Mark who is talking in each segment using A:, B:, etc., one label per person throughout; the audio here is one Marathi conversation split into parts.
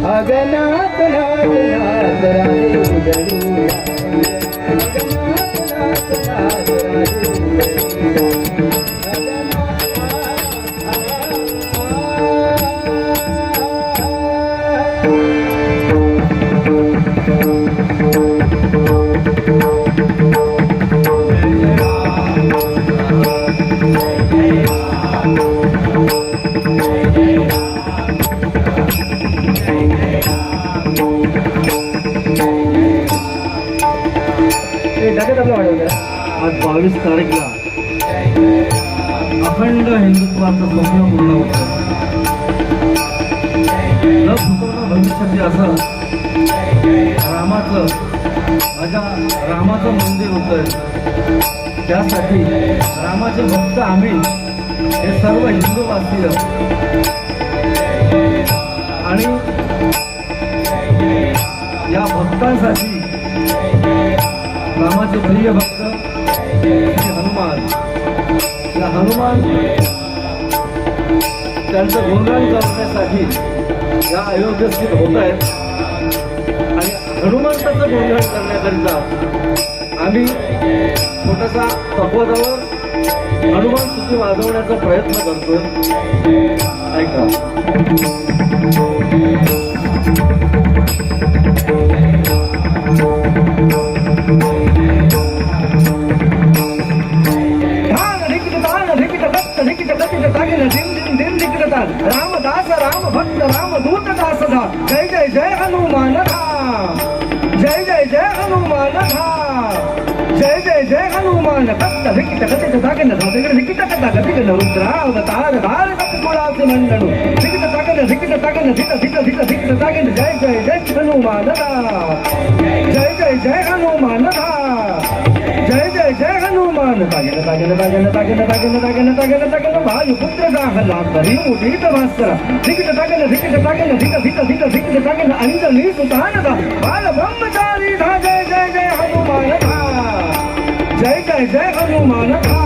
A: अगनाथ नाथ हादर आए चुडनुया नाथ नाथ भगनाथ हा हा
B: आज बावीस तारीखला अखंड हिंदुत्वाचा स्वप्न पूर्ण होतं न फुटवणं भविष्याचे असं रामाचं माझ्या रामाचं मंदिर होतं. त्यासाठी रामाचे भक्त आम्ही हे सर्व हिंदूवासीय आणि या भक्तांसाठी रामाचे प्रिय भक्त श्री हनुमान. या हनुमान त्यांचं गुणगान करण्यासाठी या अयोध्येत होत आहेत. आणि हनुमंताचं गुणगान करण्याकरिता आम्ही छोटासा तपोदावर हनुमान सुखी वाजवण्याचा प्रयत्न करतोय. ऐका.
A: धान धिकिट तान धिकिट दत्त धिकिट दत्त तागिन दिम दिम दिम धिकिट तान रामदास राम भक्त राम दूत दास धा जय जय जय हनुमान धाम जय जय जय हनुमान धाम जय जय जय हनुमान दत्त धिकिट दत्त तागिन धिकिट धिकिट दत्त धिकिट रुद्रावतार धार दत्त कुळाचे मंडळू धिकिट तागिन धिकिट तागिन धिट धिट धिट धिकिट तागिन जय जय जय हनुमान धाम जय जय जय हनुमान धाम जय जय जय हनुमान तागेन तागेन तागेन तागेन तागेन तागेन तागेन तागेन वायुपुत्र जाहला तरी मुठीत भास्करा धिकिट तागेन धिकिट तागेन धिक धिक धिक धिकिट तागेन अंजनी सुतान दा. बाल ब्रह्मचारी धा जय जय जय हनुमान धा. जय जय जय हनुमान धा.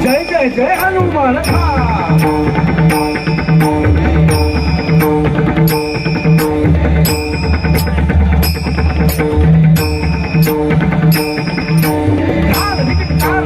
A: जय जय जय हनुमान धा.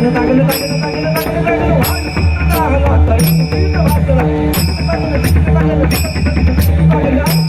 A: Thank you.